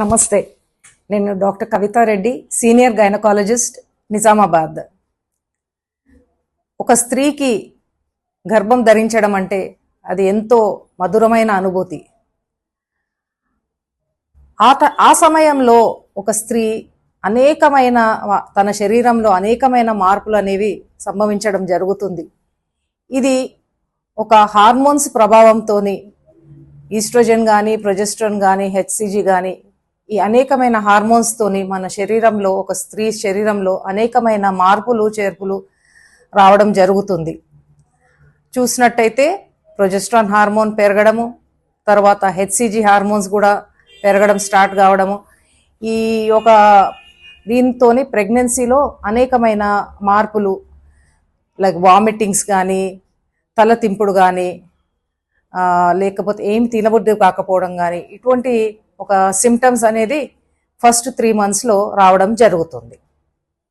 నమస్తే. నేను doctor Kavitha Reddy senior gynaecologist Nizamabad. ఒక స్త్రీకి గర్భం ధరించడం అంటే అది ఎంతో మధురమైన అనుభూతి. ఆ ఆ సమయంలో ఒక స్త్రీ అనేకమైన తన శరీరంలో అనేకమైన మార్పులు అనేవి సంభవించడం జరుగుతుంది. ఇది ఒక హార్మోన్స్ ప్రభావంతోని ఈస్ట్రోజన్ కానీ ప్రొజెస్ట్రోన్ కానీ హెచ్సిజి కానీ ఈ అనేకమైన హార్మోన్స్తోని మన శరీరంలో ఒక స్త్రీ శరీరంలో అనేకమైన మార్పులు చేర్పులు రావడం జరుగుతుంది. చూసినట్టయితే ప్రొజెస్ట్రాన్ హార్మోన్ పెరగడము తర్వాత హెచ్సిజి హార్మోన్స్ కూడా పెరగడం స్టార్ట్ కావడము. ఈ ఒక దీంతోని ప్రెగ్నెన్సీలో అనేకమైన మార్పులు లైక్ వామిటింగ్స్ కానీ తల తింపుడు కానీ లేకపోతే ఏం తినబుద్ధి కాకపోవడం కానీ ఇటువంటి ఒక సిమ్టమ్స్ అనేది ఫస్ట్ త్రీ మంత్స్లో రావడం జరుగుతుంది.